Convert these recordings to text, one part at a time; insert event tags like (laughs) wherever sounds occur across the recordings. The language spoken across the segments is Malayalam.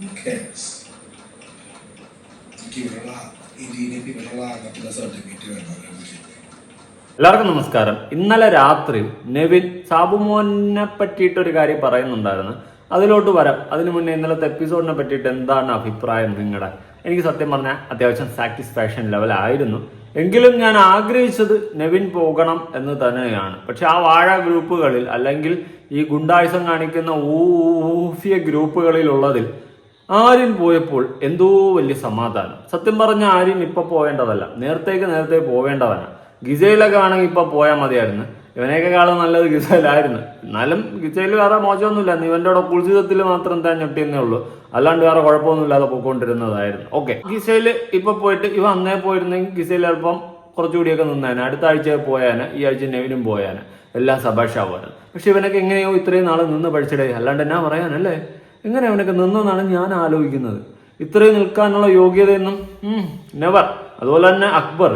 Who cares? എല്ലാവർക്കും നമസ്കാരം. ഇന്നലെ രാത്രി നെവിൻ സാബുമോനെ പറ്റിയിട്ടൊരു കാര്യം പറയുന്നുണ്ടായിരുന്നു. അതിലോട്ട് വരാം. അതിനു മുന്നേ ഇന്നലത്തെ എപ്പിസോഡിനെ പറ്റിയിട്ട് എന്താണ് അഭിപ്രായം നിങ്ങളുടെ? എനിക്ക് സത്യം പറഞ്ഞാൽ അത്യാവശ്യം സാറ്റിസ്ഫാക്ഷൻ ലെവൽ ആയിരുന്നു. എങ്കിലും ഞാൻ ആഗ്രഹിച്ചത് നെവിൻ പോകണം എന്ന് തന്നെയാണ്. പക്ഷെ ആ വാഴ ഗ്രൂപ്പുകളിൽ അല്ലെങ്കിൽ ഈ ഗുണ്ടായുസം കാണിക്കുന്ന ഊഫിയ ഗ്രൂപ്പുകളിലുള്ളതിൽ ആര്യൻ പോയപ്പോൾ എന്തോ വലിയ സമാധാനം. സത്യം പറഞ്ഞ ആര്യൻ ഇപ്പൊ പോവേണ്ടതല്ല. നേരത്തേക്ക് നേരത്തെ പോവേണ്ടതാണ് ഗിസയിലൊക്കെ ആണെങ്കിൽ ഇപ്പൊ പോയാൽ മതിയായിരുന്നു. ഇവനെയൊക്കെ കാണാൻ നല്ലത് ഗിസയിലായിരുന്നു. എന്നാലും ഗിസയിൽ വേറെ മോശമൊന്നുമില്ല. ഇവന്റെ കൂടെ കുളിച്ചിതത്തിൽ മാത്രം താൻ ഞെട്ടിയെന്നേ ഉള്ളൂ. അല്ലാണ്ട് വേറെ കുഴപ്പമൊന്നുമില്ലാതെ പോയിക്കൊണ്ടിരുന്നതായിരുന്നു. ഓക്കെ. ഗിസയിൽ ഇപ്പൊ പോയിട്ട് ഇവ അന്നേ പോയിരുന്നെങ്കിൽ ഗിസയിൽ അല്പം കുറച്ചുകൂടിയൊക്കെ നിന്നേനെ. അടുത്ത ആഴ്ച പോയാന്. ഈ ആഴ്ച നെവിനും പോയാന്. എല്ലാം സഭാഷാവാനും പക്ഷെ ഇവനൊക്കെ എങ്ങനെയോ ഇത്രയും നാൾ നിന്ന് പഠിച്ചിടേ. അല്ലാണ്ട് എന്നാ പറയാനല്ലേ? എങ്ങനെ അവനൊക്കെ നിന്നെന്നാണ് ഞാൻ ആലോചിക്കുന്നത്. ഇത്രയും നിൽക്കാനുള്ള യോഗ്യതയൊന്നും നെവർ അതുപോലെ തന്നെ അക്ബർ.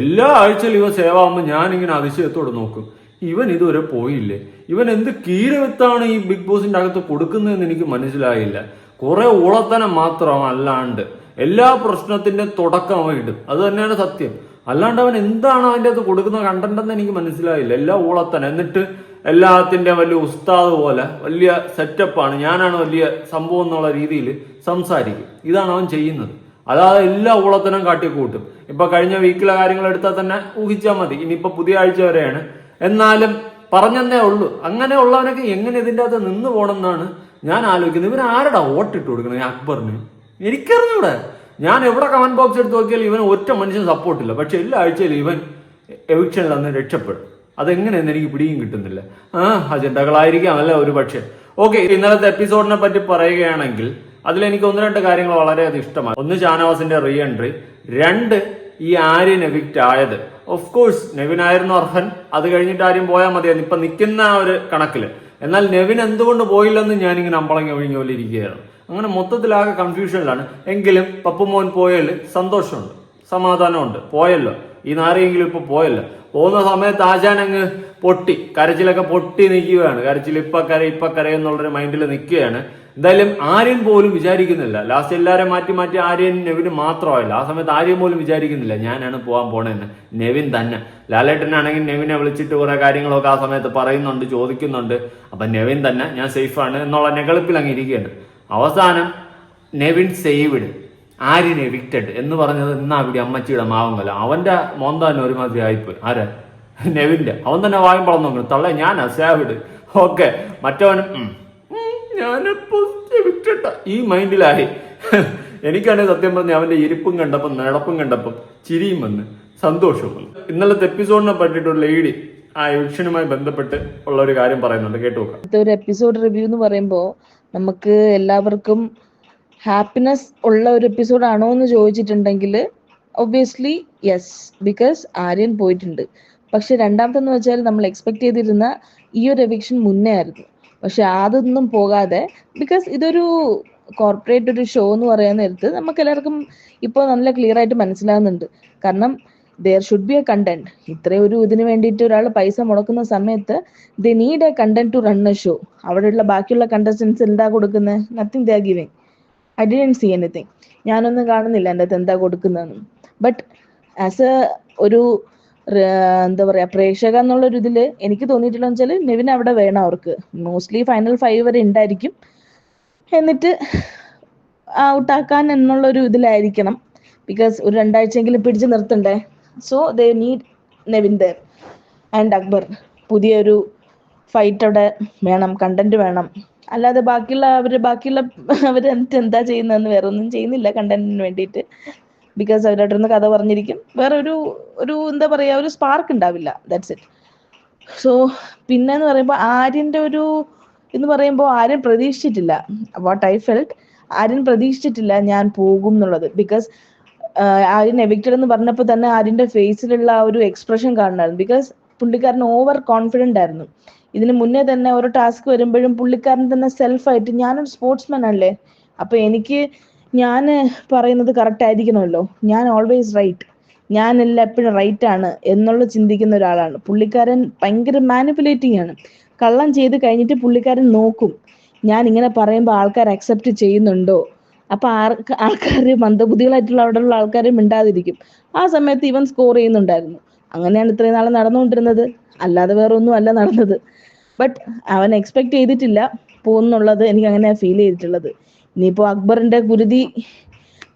എല്ലാ ആഴ്ചയിലും ഇവ സേവാകുമ്പോൾ ഞാനിങ്ങനെ അതിശയത്തോടെ നോക്കും. ഇവൻ ഇതുവരെ പോയില്ലേ? ഇവൻ എന്ത് കീരവിത്താണ് ഈ ബിഗ് ബോസിന്റെ അകത്ത് കൊടുക്കുന്നതെന്ന് എനിക്ക് മനസ്സിലായില്ല. കുറെ ഉളത്തനം മാത്രം അല്ലാണ്ട് എല്ലാ പ്രശ്നത്തിന്റെ തുടക്കം അവൻ ഇടും. അത് തന്നെയാണ് സത്യം. അല്ലാണ്ട് അവൻ എന്താണ് അതിന്റെ അകത്ത് കൊടുക്കുന്ന കണ്ടന്റെന്ന് എനിക്ക് മനസ്സിലായില്ല. എല്ലാ ഊളത്തൻ എന്നിട്ട് എല്ലാത്തിന്റെ വലിയ ഉസ്താദ് പോലെ വലിയ സെറ്റപ്പാണ് ഞാനാണ് വലിയ സംഭവം എന്നുള്ള രീതിയിൽ സംസാരിക്കും. ഇതാണ് അവൻ ചെയ്യുന്നത്. അതായത് എല്ലാ ഊളത്തനും കാട്ടിക്കൂട്ടും. ഇപ്പൊ കഴിഞ്ഞ വീക്കിലെ കാര്യങ്ങൾ എടുത്താൽ തന്നെ ഊഹിച്ചാൽ മതി. ഇനിയിപ്പോ പുതിയ ആഴ്ച വരെയാണ്. എന്നാലും പറഞ്ഞെന്നേ ഉള്ളൂ. അങ്ങനെ ഉള്ളവനൊക്കെ എങ്ങനെ ഇതിന്റെ അകത്ത് നിന്ന് പോകണമെന്നാണ് ഞാൻ ആലോചിക്കുന്നത്. ഇവൻ ആരടാ വോട്ടിട്ട് കൊടുക്കണേ? അക്ബറിന്. എനിക്കറിഞ്ഞൂടെ. ഞാൻ എവിടെ കമന്റ് ബോക്സ് എടുത്ത് നോക്കിയാൽ ഇവൻ ഒറ്റ മനുഷ്യൻ സപ്പോർട്ടില്ല പക്ഷെ എല്ലാ ആഴ്ചയിലും ഇവൻ എവിക്ഷനിൽ അന്ന് രക്ഷപ്പെടും. അതെങ്ങനെയെന്ന് എനിക്ക് പിടിയും കിട്ടുന്നില്ല. ആ അജണ്ടകളായിരിക്കാം അല്ല ഒരു പക്ഷേ. ഓക്കെ ഇന്നലത്തെ എപ്പിസോഡിനെ പറ്റി പറയുകയാണെങ്കിൽ അതിൽ എനിക്ക് ഒന്ന് രണ്ട് കാര്യങ്ങൾ വളരെയധികം ഇഷ്ടമായി ഒന്ന് ഷാനവാസിന്റെ റീ എൻട്രി രണ്ട് ഈ ആര്യൻ എവിക്റ്റ് ആയത്. ഓഫ് കോഴ്സ് നെവിൻ ആയിരുന്നു അർഹൻ. അത് കഴിഞ്ഞിട്ട് ആരും പോയാൽ മതിയായിരുന്നു. ഇപ്പൊ നിൽക്കുന്ന ആ ഒരു കണക്കിൽ. എന്നാൽ നെവിൻ എന്തുകൊണ്ട് പോയില്ലെന്ന് ഞാനിങ്ങനെ അമ്പളങ്ങി ഒഴിഞ്ഞ പോലെ ഇരിക്കുകയാണ് അങ്ങനെ മൊത്തത്തിലാകെ കൺഫ്യൂഷനിലാണ് എങ്കിലും പപ്പുമോൻ പോയതിൽ സന്തോഷമുണ്ട്. സമാധാനമുണ്ട്. പോയല്ലോ. ഈ നാരെങ്കിലും ഇപ്പൊ പോയല്ലോ. പോകുന്ന സമയത്ത് ആശാൻ അങ്ങ് പൊട്ടി. കരച്ചിലൊക്കെ പൊട്ടി നിൽക്കുകയാണ്. കരച്ചിൽ ഇപ്പൊ കര ഇപ്പൊ കര എന്നുള്ളൊരു മൈൻഡിൽ നിൽക്കുകയാണ്. എന്തായാലും ആര്യൻ പോലും വിചാരിക്കുന്നില്ല. ലാസ്റ്റ് എല്ലാവരും മാറ്റി മാറ്റി ആര്യൻ നെവിന് മാത്രമായില്ല. ആ സമയത്ത് ആര്യൻ പോലും വിചാരിക്കുന്നില്ല. ഞാനാണ് പോകാൻ പോണേന്ന്. നെവിൻ തന്നെ. ലാലേട്ടനാണെങ്കിൽ നെവിനെ വിളിച്ചിട്ട് കുറെ കാര്യങ്ങളൊക്കെ ആ സമയത്ത് പറയുന്നുണ്ട് ചോദിക്കുന്നുണ്ട്. അപ്പൊ നെവിൻ തന്നെ ഞാൻ സേഫാണ് എന്നുള്ള നെകളിപ്പിൽ അങ്ങ് ഇരിക്കുകയാണ്. അവസാനം നെവിൻ സേവിഡ്. ആര്യൻ എവിക്റ്റഡ് എന്ന് പറഞ്ഞത് എന്നാ ഇവിടെ അമ്മച്ചിയുടെ മാവങ്കല. അവന്റെ മോന്ത തന്നെ ഒരുമാതിരി ആയിപ്പോയി. ആര്? നെവിന്റെ. അവൻ തന്നെ വായും പളം നോക്കണം തള്ള ഞാനാ അസാവിഡ് ഓക്കെ. മറ്റവനും ഈ മൈൻഡിലായി. എനിക്കാണെങ്കിൽ സത്യം പറഞ്ഞ അവന്റെ ഇരിപ്പും കണ്ടപ്പം നടപ്പും കണ്ടപ്പം ചിരിയും വന്ന് സന്തോഷവും ഇന്നലത്തെ എപ്പിസോഡിനെ പറ്റിയിട്ടൊരു ലേഡി ആ എവിക്ഷനുമായി ബന്ധപ്പെട്ട് ഉള്ള ഒരു കാര്യം പറയുന്നുണ്ട്. കേട്ടു ഒരു എപ്പിസോഡ് റിവ്യൂ എന്ന് പറയുമ്പോൾ നമുക്ക് എല്ലാവർക്കും ഹാപ്പിനെസ് ഉള്ള ഒരു എപ്പിസോഡ് ആണോ എന്ന് ചോദിച്ചിട്ടുണ്ടെങ്കിൽ ഒബ്വിയസ്ലി യെസ് ബിക്കോസ് ആര്യൻ പോയിട്ടുണ്ട്. പക്ഷെ രണ്ടാമത്തെന്ന് വെച്ചാൽ നമ്മൾ എക്സ്പെക്ട് ചെയ്തിരുന്ന ഈ ഒരു എവിക്ഷൻ മുന്നേ ആയിരുന്നു. പക്ഷെ അതൊന്നും പോകാതെ ബിക്കോസ് ഇതൊരു കോർപ്പറേറ്റ് ഒരു ഷോ എന്ന് പറയാൻ നേരത്ത് നമുക്ക് എല്ലാവർക്കും ഇപ്പോൾ നല്ല ക്ലിയർ ആയിട്ട് മനസ്സിലാകുന്നുണ്ട് കാരണം there should be a content ഇത്രയും ഒരു ഇതിന് വേണ്ടിയിട്ട് ഒരാൾ പൈസ മുടക്കുന്ന സമയത്ത് they need a content to run a show അവിടെയുള്ള ബാക്കിയുള്ള കണ്ടസ്റ്റൻസ് എന്താ കൊടുക്കുന്നത് nothing they giving I didn't see anything ഞാനൊന്നും കാണുന്നില്ല എന്റെ അകത്ത് എന്താ കൊടുക്കുന്നതെന്ന്. ബട്ട് ആസ് എ ഒരു എന്താ പറയാ പ്രേക്ഷക എന്നുള്ള ഒരു ഇതിൽ എനിക്ക് തോന്നിയിട്ടുള്ള വെച്ചാൽ നെവിൻ അവിടെ വേണം അവർക്ക്. മോസ്റ്റ്ലി ഫൈനൽ ഫൈവ് വരെ ഉണ്ടായിരിക്കും. എന്നിട്ട് ഔട്ടാക്കാൻ എന്നുള്ള ഒരു ഇതിലായിരിക്കണം. ബിക്കോസ് ഒരു രണ്ടാഴ്ചയെങ്കിലും പിടിച്ചു നിർത്തണ്ടേ? So they need Nevin there and Akbar പുതിയൊരു ഫൈറ്റ് അവിടെ വേണം കണ്ടന്റ് വേണം. അല്ലാതെ ബാക്കിയുള്ള അവർ ബാക്കിയുള്ള (laughs) അവർ എന്നിട്ട് എന്താ ചെയ്യുന്നതെന്ന് വേറെ ഒന്നും ചെയ്യുന്നില്ല കണ്ടന്റിന് വേണ്ടിയിട്ട്. ബിക്കോസ് അവരോട് നിന്ന് കഥ പറഞ്ഞിരിക്കും. വേറെ ഒരു ഒരു എന്താ പറയാ ഒരു സ്പാർക്ക് ഉണ്ടാവില്ല. ദാറ്റ്സ് ഇറ്റ് സോ പിന്നെ എന്ന് പറയുമ്പോൾ ആര്യന്റെ ഒരു എന്ന് പറയുമ്പോൾ ആരും പ്രതീക്ഷിച്ചിട്ടില്ല. വാട്ട് ഐ ഫെൽറ്റ് ആര്യൻ പ്രതീക്ഷിച്ചിട്ടില്ല ഞാൻ പോകും എന്നുള്ളത്. ബിക്കോസ് ആര്യൻ എവിക്റ്റഡ് എന്ന് പറഞ്ഞപ്പോൾ തന്നെ ആര്യന്റെ ഫേസിലുള്ള ആ ഒരു എക്സ്പ്രഷൻ കാണണമായിരുന്നു ബിക്കോസ് പുള്ളിക്കാരൻ ഓവർ കോൺഫിഡന്റ് ആയിരുന്നു. ഇതിന് മുന്നേ തന്നെ ഓരോ ടാസ്ക് വരുമ്പോഴും പുള്ളിക്കാരൻ തന്നെ സെൽഫായിട്ട് ഞാനൊരു സ്പോർട്സ്മാൻ അല്ലേ? അപ്പൊ എനിക്ക് ഞാൻ പറയുന്നത് കറക്റ്റ് ആയിരിക്കണമല്ലോ. ഞാൻ ഓൾവേസ് റൈറ്റ് ഞാൻ എല്ലാം എപ്പോഴും റൈറ്റ് ആണ് എന്നുള്ള ചിന്തിക്കുന്ന ഒരാളാണ്. പുള്ളിക്കാരൻ ഭയങ്കര മാനിപ്പുലേറ്റിംഗ് ആണ്. കള്ളം ചെയ്ത് കഴിഞ്ഞിട്ട് പുള്ളിക്കാരൻ നോക്കും. ഞാൻ ഇങ്ങനെ പറയുമ്പോൾ ആൾക്കാർ അക്സെപ്റ്റ് ചെയ്യുന്നുണ്ടോ? അപ്പൊ ആർക്ക് ആൾക്കാർ മന്ദബുദ്ധികളായിട്ടുള്ള അവിടെയുള്ള ആൾക്കാർ മിണ്ടാതിരിക്കും. ആ സമയത്ത് ഇവൻ സ്കോർ ചെയ്യുന്നുണ്ടായിരുന്നു. അങ്ങനെയാണ് ഇത്രയും നാളെ നടന്നുകൊണ്ടിരുന്നത്. അല്ലാതെ വേറെ ഒന്നും അല്ല നടന്നത്. ബട്ട് അവൻ എക്സ്പെക്ട് ചെയ്തിട്ടില്ല പോകുന്നുള്ളത് എനിക്ക് അങ്ങനെ ഫീൽ ചെയ്തിട്ടുള്ളത്. ഇനിയിപ്പോ അക്ബറിന്റെ കുരുതി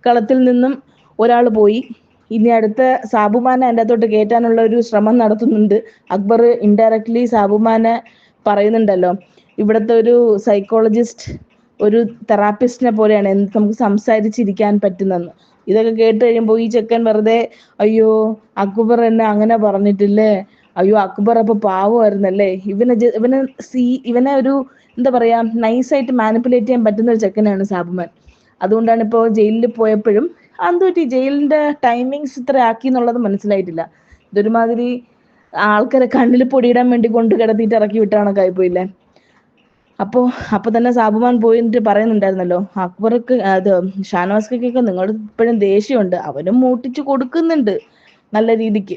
കളത്തിൽ നിന്നും ഒരാൾ പോയി. ഇനി അടുത്ത സാബുമാനെ അതിന്റെ അകത്തോട്ട് കയറ്റാനുള്ള ഒരു ശ്രമം നടത്തുന്നുണ്ട്. അക്ബർ ഇൻഡയറക്ട്ലി സാബുമാനെ പറയുന്നുണ്ടല്ലോ. ഇവിടുത്തെ ഒരു സൈക്കോളജിസ്റ്റ് ഒരു തെറാപ്പിസ്റ്റിനെ പോലെയാണ് എന്ത് നമുക്ക് സംസാരിച്ചിരിക്കാൻ പറ്റുന്നെന്ന് ഇതൊക്കെ കേട്ട് കഴിയുമ്പോൾ ഈ ചെക്കൻ വെറുതെ അയ്യോ അക്ബർ എന്നെ അങ്ങനെ പറഞ്ഞിട്ടില്ലേ? അയ്യോ അക്ബർ അപ്പൊ പാവമായിരുന്നല്ലേ? ഇവനെ ഇവനെ സീ ഇവനെ ഒരു എന്താ പറയാ നൈസായിട്ട് മാനിപ്പുലേറ്റ് ചെയ്യാൻ പറ്റുന്ന ഒരു ചെക്കനാണ് സാബുമാൻ. അതുകൊണ്ടാണ് ഇപ്പോൾ ജയിലിൽ പോയപ്പോഴും അന്തുപറ്റി ജയിലിന്റെ ടൈമിങ്സ് ഇത്ര ആക്കി എന്നുള്ളത് മനസ്സിലായിട്ടില്ല. ഇതൊരുമാതിരി ആൾക്കാരെ കണ്ണിൽ പൊടിയിടാൻ വേണ്ടി കൊണ്ട് കിടത്തിയിട്ട് ഇറക്കി വിട്ടാണൊക്കെ കണക്കായി അപ്പോ അപ്പൊ തന്നെ സാബുമാൻ പോയിട്ട് പറയുന്നുണ്ടായിരുന്നല്ലോ അക്ബർക്ക് അത് ഷാനവാസ്ക്കൊക്കെ നിങ്ങൾ ഇപ്പോഴും ദേഷ്യമുണ്ട് അവനും മൂട്ടിച്ചു കൊടുക്കുന്നുണ്ട് നല്ല രീതിക്ക്.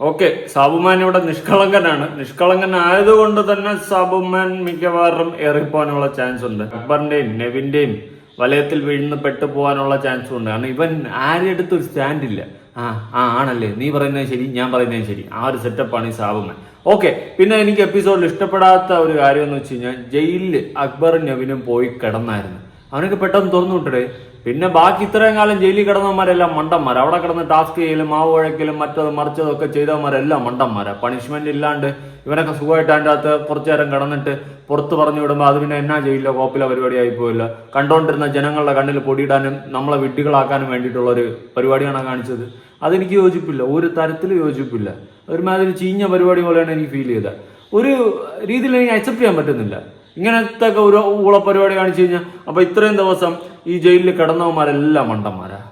ഓക്കെ സാബുമാൻ ഇവിടെ നിഷ്കളങ്കനാണ്. നിഷ്കളങ്കൻ ആയതുകൊണ്ട് തന്നെ സാബുമാൻ മിക്കവാറും ഏറിപ്പോവാനുള്ള ചാൻസ് ഉണ്ട്. അക്ബറിന്റെയും നെവിന്റെയും വലയത്തിൽ വീഴുന്ന പെട്ടു പോകാനുള്ള ചാൻസും ഉണ്ട്. കാരണം ഇവൻ ആരുടെ അടുത്തൊരു സ്റ്റാൻഡ് ഇല്ല. ആ ആ ആണല്ലേ? നീ പറയുന്നത് ശരി ഞാൻ പറയുന്നത് ശരി. ആ ഒരു സെറ്റപ്പാണ് ഈ സാബുമാൻ. ഓക്കെ പിന്നെ എനിക്ക് എപ്പിസോഡിൽ ഇഷ്ടപ്പെടാത്ത ഒരു കാര്യം എന്ന് വെച്ച് കഴിഞ്ഞാൽ ജയിലിൽ അക്ബറും നവിനും പോയി കിടന്നായിരുന്നു. അവനൊക്കെ പെട്ടെന്ന് തുറന്നു വിട്ടേ പിന്നെ ബാക്കി ഇത്രയും കാലം ജയിലിൽ കിടന്നവന്മാരെല്ലാം മണ്ടന്മാർ അവിടെ കിടന്ന് ടാസ്ക് ചെയ്യലും മാവ് വഴക്കലും മറ്റത് മറിച്ചതും ഒക്കെ ചെയ്തവന്മാരെല്ലാം മണ്ടന്മാരാ. പണിഷ്മെന്റ് ഇല്ലാണ്ട് ഇവനൊക്കെ സുഖമായിട്ട് അതിന്റെ അകത്ത് കുറച്ചു നേരം കിടന്നിട്ട് പുറത്ത് പറഞ്ഞു വിടുമ്പോൾ അത് പിന്നെ എന്നാ ചെയ്യില്ല കോപ്പിലെ പരിപാടി ആയി പോയില്ല കണ്ടോണ്ടിരുന്ന ജനങ്ങളുടെ കണ്ണിൽ പൊടിയിടാനും നമ്മളെ വിഡ്ഢികളാക്കാനും വേണ്ടിയിട്ടുള്ള ഒരു പരിപാടിയാണ് കാണിച്ചത്. അതെനിക്ക് യോജിപ്പില്ല. ഒരു തരത്തിൽ യോജിപ്പില്ല. ഒരുമാതിരി ചീഞ്ഞ പരിപാടി പോലെയാണ് എനിക്ക് ഫീൽ ചെയ്തത്. ഒരു രീതിയിൽ എനിക്ക് അക്സെപ്റ്റ് ചെയ്യാൻ പറ്റുന്നില്ല. ഇങ്ങനത്തെ ഒക്കെ ഒരു ഊള പരിപാടി കാണിച്ചു കഴിഞ്ഞാൽ അപ്പോൾ ഇത്രയും ദിവസം ഈ ജയിലിൽ കിടന്നവന്മാരെല്ലാം മണ്ടന്മാരാ.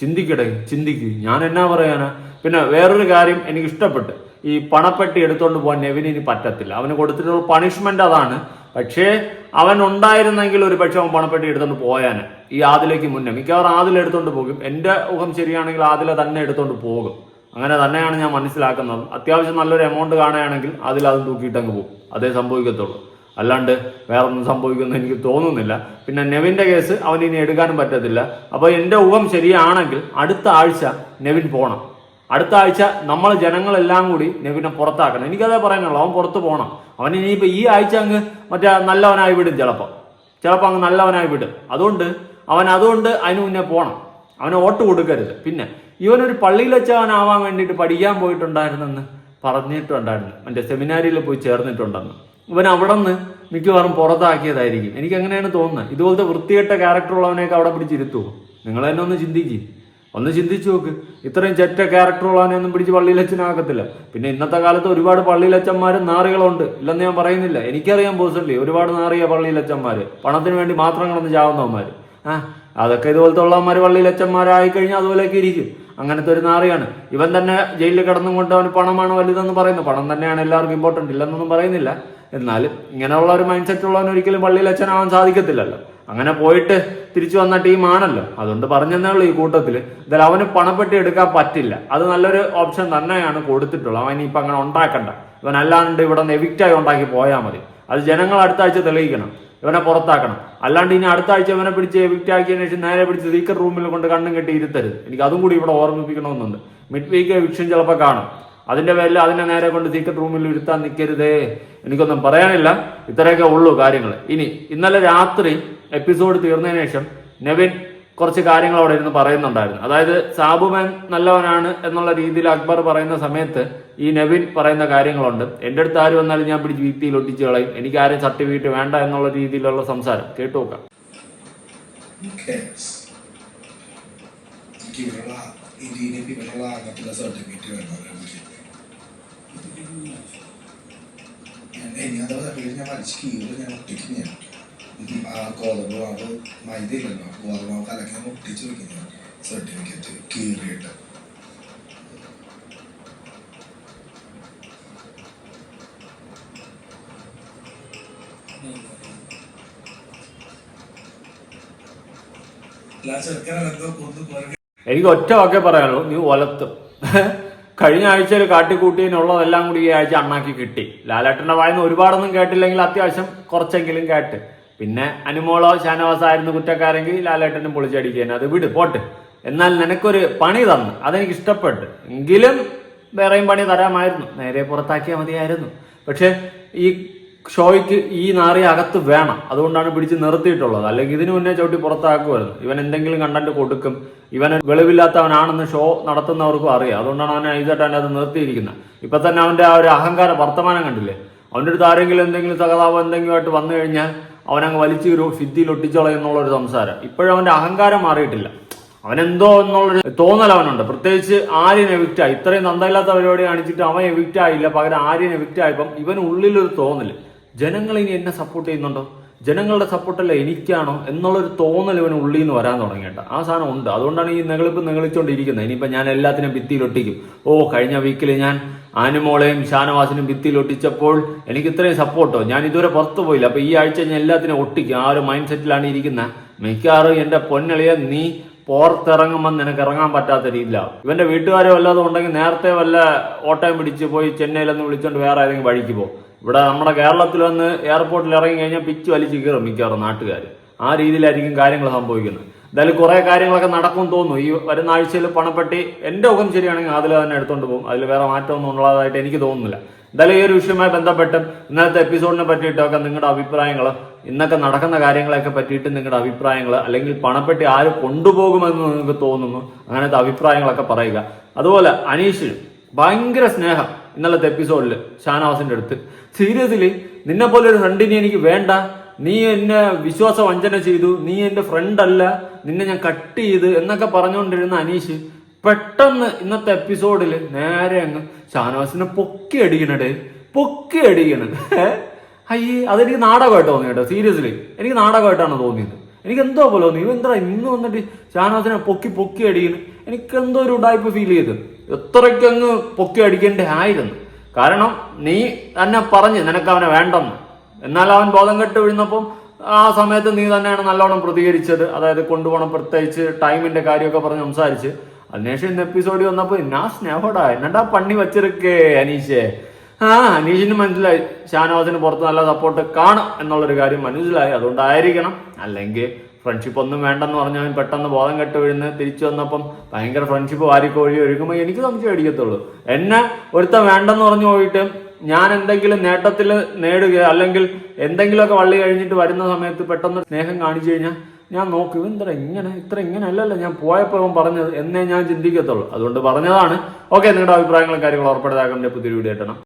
ചിന്തിക്കട്ടെ ചിന്തിക്ക്. ഞാൻ എന്നാ പറയാനാ? പിന്നെ വേറൊരു കാര്യം എനിക്ക് ഇഷ്ടപ്പെട്ട്. ഈ പണപ്പെട്ടി എടുത്തുകൊണ്ട് പോകാൻ നെവിന് ഇനി പറ്റത്തില്ല. അവന് കൊടുത്തിട്ടുള്ള പണിഷ്മെന്റ് അതാണ്. പക്ഷേ അവൻ ഉണ്ടായിരുന്നെങ്കിൽ ഒരു പക്ഷെ അവൻ പണപ്പെട്ടി എടുത്തുകൊണ്ട് പോയാൻ ഈ ആദിലേക്ക് മുന്നേ. മിക്കവാറും ആദിൽ എടുത്തുകൊണ്ട് പോകും. എന്റെ മുഖം ശരിയാണെങ്കിൽ ആദില തന്നെ എടുത്തുകൊണ്ട് പോകും. അങ്ങനെ തന്നെയാണ് ഞാൻ മനസ്സിലാക്കുന്നത്. അത്യാവശ്യം നല്ലൊരു എമൗണ്ട് കാണുകയാണെങ്കിൽ അതിൽ അത് തൂക്കിയിട്ടങ്ങ് പോകും. അതേ സംഭവിക്കത്തുള്ളൂ. അല്ലാണ്ട് വേറെ ഒന്നും സംഭവിക്കുമെന്ന് എനിക്ക് തോന്നുന്നില്ല. പിന്നെ നെവിന്റെ കേസ് അവൻ ഇനി എടുക്കാനും പറ്റത്തില്ല. അപ്പോൾ എന്റെ ഊഹം ശരിയാണെങ്കിൽ അടുത്ത ആഴ്ച നെവിൻ പോണം. അടുത്ത ആഴ്ച നമ്മൾ ജനങ്ങളെല്ലാം കൂടി നെവിനെ പുറത്താക്കണം. എനിക്കതേ പറയാനുള്ളൂ. അവൻ പുറത്ത് പോകണം അവൻ ഇനിയിപ്പോൾ ഈ ആഴ്ച അങ്ങ് മറ്റേ നല്ലവനായി വിടും ചിലപ്പോൾ ചിലപ്പോൾ അങ്ങ് നല്ലവനായി വിടും. അതുകൊണ്ട് അവൻ അതുകൊണ്ട് അതിന് മുന്നേ പോകണം അവന് വോട്ട് കൊടുക്കരുത്. പിന്നെ ഇവനൊരു പള്ളിയിൽ വെച്ചവനാവാൻ വേണ്ടിയിട്ട് പഠിക്കാൻ പോയിട്ടുണ്ടായിരുന്നെന്ന് പറഞ്ഞിട്ടുണ്ടായിരുന്നു. മറ്റേ സെമിനാരിയിൽ പോയി ചേർന്നിട്ടുണ്ടെന്ന്. ഇവൻ അവിടെ നിന്ന് മിക്കവാറും പുറത്താക്കിയതായിരിക്കും. എനിക്ക് അങ്ങനെയാണ് തോന്നുന്നത്? ഇതുപോലത്തെ വൃത്തികെട്ട ക്യാരക്ടറുള്ളവനെയൊക്കെ അവിടെ പിടിച്ചിരുത്തുമോ നിങ്ങൾ തന്നെ ഒന്ന് ഒന്ന് ചിന്തിച്ചു നോക്ക്. ഇത്രയും ചെറ്റ ഒന്നും പിടിച്ച് പള്ളിയിലച്ചനാകത്തില്ല. പിന്നെ ഇന്നത്തെ കാലത്ത് ഒരുപാട് പള്ളിയിലച്ചന്മാരും നാറികളുണ്ട്. ഇല്ലെന്ന് ഞാൻ പറയുന്നില്ല. എനിക്കറിയാൻ പോസിറ്റീവ് ഒരുപാട് നാറിയ പള്ളിയിലച്ചന്മാർ പണത്തിന് വേണ്ടി മാത്രം കിടന്ന് ചാവുന്നവന്മാർ ആ അതൊക്കെ ഇതുപോലത്തെ ഉള്ളവന്മാർ പള്ളിയിലച്ചന്മാരായി കഴിഞ്ഞാൽ അതുപോലെയൊക്കെ ഇരിക്കും. അങ്ങനത്തെ ഒരു നാറിയാണ്. ഇവൻ തന്നെ ജയിലിൽ കിടന്നും കൊണ്ട് അവന് പണമാണ് വലുതെന്ന് പറയുന്നു. പണം തന്നെയാണ് എല്ലാവർക്കും ഇമ്പോർട്ടന്റ് ഇല്ലെന്നൊന്നും പറയുന്നില്ല. എന്നാലും ഇങ്ങനെയുള്ള ഒരു മൈൻഡ് സെറ്റ് ഉള്ളവൻ ഒരിക്കലും പള്ളിയിൽ അച്ഛനാവാൻ സാധിക്കത്തില്ലല്ലോ. അങ്ങനെ പോയിട്ട് തിരിച്ചു വന്ന ടീമാണല്ലോ അതുകൊണ്ട് പറഞ്ഞതേ ഉള്ളൂ ഈ കൂട്ടത്തിൽ എന്തായാലും അവന് പണപ്പെട്ടി എടുക്കാൻ പറ്റില്ല. അത് നല്ലൊരു ഓപ്ഷൻ തന്നെയാണ് കൊടുത്തിട്ടുള്ളത്. അവൻ ഇപ്പൊ അങ്ങനെ ഉണ്ടാക്കണ്ട. ഇവൻ അല്ലാണ്ട് ഇവിടെ നിന്ന് എവിക്റ്റായി ഉണ്ടാക്കി പോയാൽ മതി. അത് ജനങ്ങൾ അടുത്ത ആഴ്ച തെളിയിക്കണം. ഇവനെ പുറത്താക്കണം. അല്ലാണ്ട് ഇനി അടുത്ത ആഴ്ച ഇവനെ പിടിച്ച് എവിക്റ്റ് ആക്കിയതിനു ശേഷം നേരെ പിടിച്ച് സ്പീക്കർ റൂമിൽ കൊണ്ട് കണ്ണും കെട്ടി ഇരുത്തരുത്. എനിക്ക് അതും കൂടി ഇവിടെ ഓർമ്മിപ്പിക്കണമെന്നുണ്ട്. മിഡ് വീക്ക് എവിക്ഷൻ ചിലപ്പോൾ കാണും. അതിന്റെ പേരിൽ അതിനെ നേരെ കൊണ്ട് സീക്രട്ട് റൂമിൽ ഇരുത്താൻ നിൽക്കരുതേ എനിക്കൊന്നും പറയാനില്ല. ഇത്രയൊക്കെ ഉള്ളൂ കാര്യങ്ങൾ ഇനി ഇന്നലെ രാത്രി എപ്പിസോഡ് തീർന്നതിന് ശേഷം നെവിൻ കുറച്ച് കാര്യങ്ങൾ അവിടെ ഇരുന്ന് പറയുന്നുണ്ടായിരുന്നു. അതായത് സാബുമാൻ നല്ലവനാണ് എന്നുള്ള രീതിയിൽ അക്ബർ പറയുന്ന സമയത്ത് ഈ നെവിൻ പറയുന്ന കാര്യങ്ങളുണ്ട്. എന്റെ അടുത്ത് ആര് വന്നാലും ഞാൻ പിടിച്ച് വീട്ടിയിൽ ഒട്ടിച്ച് കളയും. എനിക്ക് ആരും സർട്ടിഫിക്കറ്റ് വേണ്ട എന്നുള്ള രീതിയിലുള്ള സംസാരം. കേട്ടു നോക്കാം. Who cares? എനിക്ക് ഇവരുടെ ഇന്ത്യയിലേക്ക് ഇവരുടെ ആകത്തുള്ള സർട്ടിഫിക്കറ്റ് വേണം. അവരെ ഇനി അഥവാ പേര് ഞാൻ വലിച്ച് ഞാൻ ഒട്ടിക്ക് ആ ഗോതമ്പ് മാവ് മൈദയില്ലല്ലോ ഗോതമ്പ് മാവ് കലക്കി ഞാൻ ഒട്ടിച്ച് വെക്കുന്ന സർട്ടിഫിക്കറ്റ് കീറിയിട്ട് എനിക്ക് ഒറ്റ വാക്കേ പറയാനുള്ളൂ. നീ ഒലത്തും. കഴിഞ്ഞ ആഴ്ചയിൽ കാട്ടിക്കൂട്ടിയതിനുള്ളതെല്ലാം കൂടി ഈ ആഴ്ച അണ്ണാക്കി കിട്ടി. ലാലേട്ടന്റെ വായന ഒരുപാടൊന്നും കേട്ടില്ലെങ്കിൽ അത്യാവശ്യം കുറച്ചെങ്കിലും കേട്ട്. പിന്നെ അനുമോളോ ഷാനവാസായിരുന്നു കുറ്റക്കാരെങ്കിൽ ലാലേട്ടനും പൊളിച്ചടിക്കുക അത് വിട് പോട്ട്. എന്നാൽ നിനക്കൊരു പണി തന്നു. അതെനിക്ക് ഇഷ്ടപ്പെട്ടു എങ്കിലും വേറെയും പണി തരാമായിരുന്നു. നേരെ പുറത്താക്കിയാൽ മതിയായിരുന്നു. പക്ഷെ ഈ ഷോയ്ക്ക് ഈ നാറി അകത്ത് വേണം. അതുകൊണ്ടാണ് പിടിച്ച് നിർത്തിയിട്ടുള്ളത്. അല്ലെങ്കിൽ ഇതിനു മുന്നേ ചവിട്ടി പുറത്താക്കുമായിരുന്നു. ഇവൻ എന്തെങ്കിലും കണ്ടന്റ് കൊടുക്കും. ഇവൻ വെളിവില്ലാത്തവനാണെന്ന് ഷോ നടത്തുന്നവർക്കും അറിയാം. അതുകൊണ്ടാണ് അവനെ ഐസായിട്ട് അത് നിർത്തിയിരിക്കുന്നത്. ഇപ്പൊ തന്നെ അവന്റെ ആ ഒരു അഹങ്കാര വർത്തമാനം കണ്ടില്ലേ? അവന്റെ അടുത്ത് ആരെങ്കിലും എന്തെങ്കിലും സഹതാപം എന്തെങ്കിലും ആയിട്ട് വന്നു കഴിഞ്ഞാൽ അവനങ്ങ് വലിച്ചു ഒരു ഒട്ടിച്ചോളയും എന്നുള്ള ഒരു സംസാരം. ഇപ്പോഴും അവന്റെ അഹങ്കാരം മാറിയിട്ടില്ല. അവനെന്തോ എന്നുള്ളൊരു തോന്നൽ അവനുണ്ട്. പ്രത്യേകിച്ച് ആര്യൻ എവിക്റ്റ് ആയി. ഇത്രയും നന്ദയില്ലാത്ത പരിപാടി കാണിച്ചിട്ട് അവൻ എവിക്റ്റ് ആയില്ല. പകരം ആര്യൻ എവിക്റ്റ് ആയപ്പം ഇവൻ തോന്നൽ. ജനങ്ങൾ ഇനി എന്നെ സപ്പോർട്ട് ചെയ്യുന്നുണ്ടോ? ജനങ്ങളുടെ സപ്പോർട്ടല്ല എനിക്കാണോ എന്നുള്ളൊരു തോന്നൽ ഇവന് ഉള്ളിൽ നിന്ന് വരാൻ തുടങ്ങിയിട്ട ആ സാധനം ഉണ്ട്. അതുകൊണ്ടാണ് ഈ നിങ്ങളിപ്പ് നിങ്ങളിച്ചോണ്ടിരിക്കുന്നത് ഇനിയിപ്പോൾ ഞാൻ എല്ലാത്തിനും ഭിത്തിയിലൊട്ടിക്കും. ഓ കഴിഞ്ഞ വീക്കിൽ ഞാൻ ആനുമോളെയും ഷാനവാസിനും ഭിത്തിയിലൊട്ടിച്ചപ്പോൾ എനിക്ക് ഇത്രയും സപ്പോർട്ടോ ഞാൻ ഇതുവരെ പുറത്തു പോയില്ല. അപ്പൊ ഈ ആഴ്ച ഞാൻ എല്ലാത്തിനും ഒട്ടിക്കും. ആ ഒരു മൈൻഡ് സെറ്റിലാണ് ഇരിക്കുന്നത് മിക്കവാറും എന്റെ പൊന്നളിയെ നീ പുറത്തിറങ്ങുമ്പോൾ നിനക്ക് ഇറങ്ങാൻ പറ്റാത്ത രീതിയിലാവും ഇവന്റെ വീട്ടുകാരോ വല്ലതും ഉണ്ടെങ്കിൽ നേരത്തെ വല്ല ഓട്ടയം പിടിച്ച് പോയി ചെന്നൈയിലൊന്ന് വിളിച്ചോണ്ട് വേറെ ഏതെങ്കിലും വഴിക്ക് പോകും ഇവിടെ നമ്മുടെ കേരളത്തിൽ വന്ന് എയർപോർട്ടിൽ ഇറങ്ങി കഴിഞ്ഞാൽ പിച്ച് വലിച്ച് കയറും മിക്കവാറും നാട്ടുകാർ ആ രീതിയിലായിരിക്കും കാര്യങ്ങൾ സംഭവിക്കുന്നത്. എന്തായാലും കുറേ കാര്യങ്ങളൊക്കെ നടക്കും തോന്നുന്നു. ഈ വരുന്ന ആഴ്ചയിൽ പണപ്പെട്ടി എന്റെ മുഖം ശരിയാണെങ്കിൽ അതിൽ തന്നെ എടുത്തുകൊണ്ട് പോകും. അതിൽ വേറെ മാറ്റമൊന്നും ഉള്ളതായിട്ട് എനിക്ക് തോന്നുന്നില്ല. എന്തായാലും ഈ ഒരു വിഷയവുമായി ബന്ധപ്പെട്ട് ഇന്നത്തെ എപ്പിസോഡിനെ പറ്റിയിട്ടൊക്കെ നിങ്ങളുടെ അഭിപ്രായങ്ങൾ ഇന്നൊക്കെ നടക്കുന്ന കാര്യങ്ങളെയൊക്കെ പറ്റിയിട്ട് നിങ്ങളുടെ അഭിപ്രായങ്ങൾ അല്ലെങ്കിൽ പണപ്പെട്ടി ആര് കൊണ്ടുപോകുമെന്ന് നിങ്ങൾക്ക് തോന്നുന്നു അങ്ങനത്തെ അഭിപ്രായങ്ങളൊക്കെ പറയുക. അതുപോലെ അനീഷ് ഭയങ്കര സ്നേഹം. ഇന്നലത്തെ എപ്പിസോഡിൽ ഷാനവാസിന്റെ അടുത്ത്. സീരിയസ്ലി നിന്നെ പോലെ ഒരു ഫ്രണ്ടിനെ എനിക്ക് വേണ്ട. നീ എന്നെ വിശ്വാസ വഞ്ചന ചെയ്തു. നീ എന്റെ ഫ്രണ്ട് അല്ല. നിന്നെ ഞാൻ കട്ട് ചെയ്ത് എന്നൊക്കെ പറഞ്ഞുകൊണ്ടിരുന്ന അനീഷ് പെട്ടെന്ന് ഇന്നത്തെ എപ്പിസോഡിൽ നേരെ അങ്ങ് ഷാനവാസിനെ പൊക്കി അടിക്കണടേ. പൊക്കി അടിക്കണ. അയ്യേ അതെനിക്ക് നാടകമായിട്ട് തോന്നി കേട്ടോ. സീരിയസ്ലി എനിക്ക് നാടകമായിട്ടാണ് തോന്നിയത്. എനിക്ക് എന്തോ പോലെ തോന്നി. ഇവ എന്താ ഇന്ന് വന്നിട്ട് ഷാനവാസിനെ പൊക്കി പൊക്കി അടിക്കുന്നു എനിക്ക് എന്തോ ഒരു ഉടായ്പ ഫീൽ ചെയ്തു. എത്രയ്ക്കങ്ങ് പൊക്കി അടിക്കേണ്ട ആയിരുന്നു? കാരണം നീ തന്നെ പറഞ്ഞ് നിനക്ക് അവനെ വേണ്ടെന്ന്. എന്നാൽ അവൻ ബോധം കെട്ട് വീഴുന്നപ്പം ആ സമയത്ത് നീ തന്നെയാണ് നല്ലോണം പ്രതികരിച്ചത്. അതായത് കൊണ്ടുപോകണം പ്രത്യേകിച്ച് ടൈമിന്റെ കാര്യമൊക്കെ പറഞ്ഞ് സംസാരിച്ച്. അതിനുശേഷം ഇന്ന് എപ്പിസോഡിൽ വന്നപ്പോ എന്നാ സ്നേഹടാ എന്നടാ പണി വെച്ചിരിക്കേ അനീഷേ? ആ അനീഷിന് മനസ്സിലായി. ഷാനവാസിന് പുറത്ത് നല്ല സപ്പോർട്ട് കാണും എന്നുള്ളൊരു കാര്യം മനസ്സിലായി. അതുകൊണ്ടായിരിക്കണം. അല്ലെങ്കിൽ ഫ്രണ്ട്ഷിപ്പ് ഒന്നും വേണ്ടെന്ന് പറഞ്ഞവൻ പെട്ടെന്ന് ബോധം കെട്ട് വീഴുന്ന. തിരിച്ചു വന്നപ്പം ഭയങ്കര ഫ്രണ്ട്ഷിപ്പ് വാരിക്കോഴി ഒഴുകുമ്പോൾ എനിക്ക് സംശയം അടിക്കത്തുള്ളൂ. എന്നെ ഒരുത്തൻ വേണ്ടെന്ന് പറഞ്ഞു പോയിട്ട് ഞാൻ എന്തെങ്കിലും നേട്ടത്തിൽ നേടുക അല്ലെങ്കിൽ എന്തെങ്കിലുമൊക്കെ വള്ളി കഴിഞ്ഞിട്ട് വരുന്ന സമയത്ത് പെട്ടെന്ന് സ്നേഹം കാണിച്ചു കഴിഞ്ഞാൽ ഞാൻ നോക്കി ഇത്ര ഇങ്ങനെ ഇത്ര ഇങ്ങനെ അല്ലല്ലോ ഞാൻ പോയപ്പോൾ പറഞ്ഞത് എന്നേ ഞാൻ ചിന്തിക്കത്തുള്ളൂ. അതുകൊണ്ട് പറഞ്ഞതാണ്. ഓക്കെ നിങ്ങളുടെ അഭിപ്രായങ്ങളും കാര്യങ്ങളും ഉറപ്പെടുത്താൻ പുതിയൊരു വീഡിയോ ഇട്ടണം